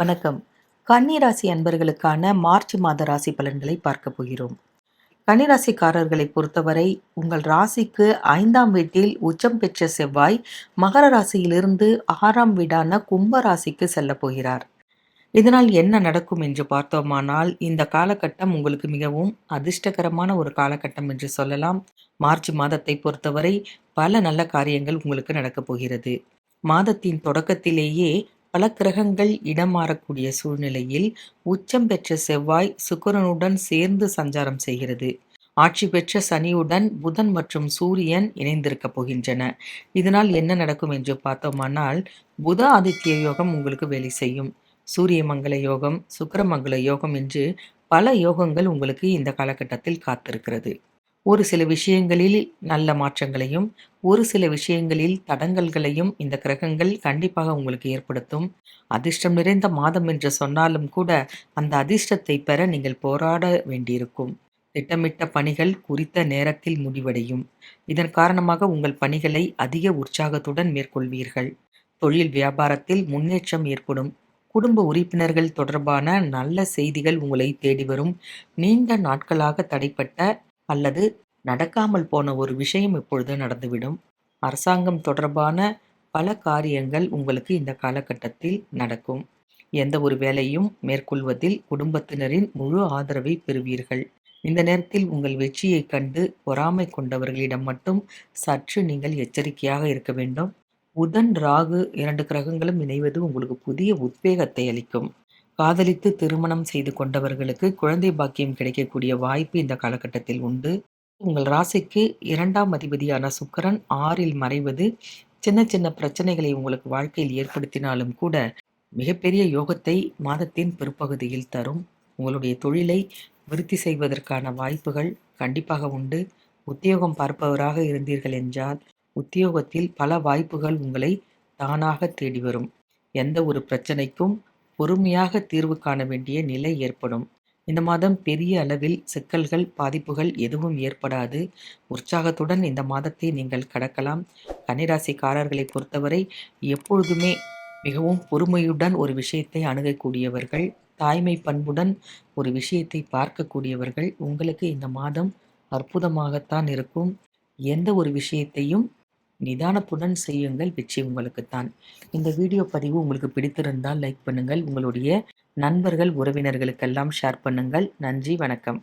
வணக்கம். கன்னிராசி அன்பர்களுக்கான மார்ச் மாத ராசி பலன்களை பார்க்க போகிறோம். கன்னிராசிக்காரர்களை பொறுத்தவரை உங்கள் ராசிக்கு ஐந்தாம் வீட்டில் உச்சம் பெற்ற செவ்வாய் மகர ராசியிலிருந்து ஆறாம் வீடான கும்ப ராசிக்கு செல்ல போகிறார். இதனால் என்ன நடக்கும் என்று பார்த்தோமானால் இந்த காலகட்டம் உங்களுக்கு மிகவும் அதிர்ஷ்டகரமான ஒரு காலகட்டம் என்று சொல்லலாம். மார்ச் மாதத்தை பொறுத்தவரை பல நல்ல காரியங்கள் உங்களுக்கு நடக்கப் போகிறது. மாதத்தின் தொடக்கத்திலேயே பல கிரகங்கள் இடம் மாறக்கூடிய சூழ்நிலையில் உச்சம் பெற்ற செவ்வாய் சுக்கரனுடன் சேர்ந்து சஞ்சாரம் செய்கிறது. ஆட்சி பெற்ற சனியுடன் புதன் மற்றும் சூரியன் இணைந்திருக்க போகின்றன. இதனால் என்ன நடக்கும் என்று பார்த்தோமானால் புத ஆதித்ய யோகம் உங்களுக்கு வேலை செய்யும். சூரிய மங்கள யோகம் சுக்கரமங்கல யோகம் என்று பல யோகங்கள் உங்களுக்கு இந்த காலகட்டத்தில் காத்திருக்கிறது. ஒரு சில விஷயங்களில் நல்ல மாற்றங்களையும் ஒரு சில விஷயங்களில் தடங்கல்களையும் இந்த கிரகங்கள் கண்டிப்பாக உங்களுக்கு ஏற்படுத்தும். அதிர்ஷ்டம் நிறைந்த மாதம் என்று சொன்னாலும் கூட அந்த அதிர்ஷ்டத்தை பெற நீங்கள் போராட வேண்டியிருக்கும். திட்டமிட்ட பணிகள் குறித்த நேரத்தில் முடிவடையும். இதன் காரணமாக உங்கள் பணிகளை அதிக உற்சாகத்துடன் மேற்கொள்வீர்கள். தொழில் வியாபாரத்தில் முன்னேற்றம் ஏற்படும். குடும்ப உறுப்பினர்கள் தொடர்பான நல்ல செய்திகள் உங்களை தேடி வரும். நீண்ட நாட்களாக தடைப்பட்ட அல்லது நடக்காமல் போன ஒரு விஷயம் இப்பொழுது நடந்துவிடும். அரசாங்கம் தொடர்பான பல காரியங்கள் உங்களுக்கு இந்த காலகட்டத்தில் நடக்கும். எந்த ஒரு வேலையும் மேற்கொள்வதில் குடும்பத்தினரின் முழு ஆதரவை பெறுவீர்கள். இந்த நேரத்தில் உங்கள் வெற்றியை கண்டு பொறாமை கொண்டவர்களிடம் மட்டும் சற்று நீங்கள் எச்சரிக்கையாக இருக்க வேண்டும். புதன் ராகு இரண்டு கிரகங்களும் இணைவது உங்களுக்கு புதிய உத்வேகத்தை அளிக்கும். காதலித்து திருமணம் செய்து கொண்டவர்களுக்கு குழந்தை பாக்கியம் கிடைக்கக்கூடிய வாய்ப்பு இந்த காலகட்டத்தில் உண்டு. உங்கள் ராசிக்கு இரண்டாம் அதிபதியான சுக்கரன் ஆறில் மறைவது சின்ன சின்ன பிரச்சனைகளை உங்களுக்கு வாழ்க்கையில் ஏற்படுத்தினாலும் கூட மிகப்பெரிய யோகத்தை மாதத்தின் பிற்பகுதியில் தரும். உங்களுடைய தொழிலை விருத்தி செய்வதற்கான வாய்ப்புகள் கண்டிப்பாக உண்டு. உத்தியோகம் பார்ப்பவராக இருந்தீர்கள் என்றால் உத்தியோகத்தில் பல வாய்ப்புகள் உங்களை தானாக தேடி வரும். எந்த ஒரு பிரச்சனைக்கும் பொறுமையாக தீர்வு காண வேண்டிய நிலை ஏற்படும். இந்த மாதம் பெரிய அளவில் சிக்கல்கள் பாதிப்புகள் எதுவும் ஏற்படாது. உற்சாகத்துடன் இந்த மாதத்தை நீங்கள் கடக்கலாம். கன்னிராசிக்காரர்களை பொறுத்தவரை எப்பொழுதுமே மிகவும் பொறுமையுடன் ஒரு விஷயத்தை அணுகக்கூடியவர்கள் தாய்மை பண்புடன் ஒரு விஷயத்தை பார்க்கக்கூடியவர்கள். உங்களுக்கு இந்த மாதம் அற்புதமாகத்தான் இருக்கும். எந்த ஒரு விஷயத்தையும் நிதானத்துடன் செய்யுங்கள். வெற்றி உங்களுக்குத்தான். இந்த வீடியோ பதிவு உங்களுக்கு பிடித்திருந்தால் லைக் பண்ணுங்கள். உங்களுடைய நண்பர்கள் உறவினர்களுக்கெல்லாம் ஷேர் பண்ணுங்கள். நன்றி வணக்கம்.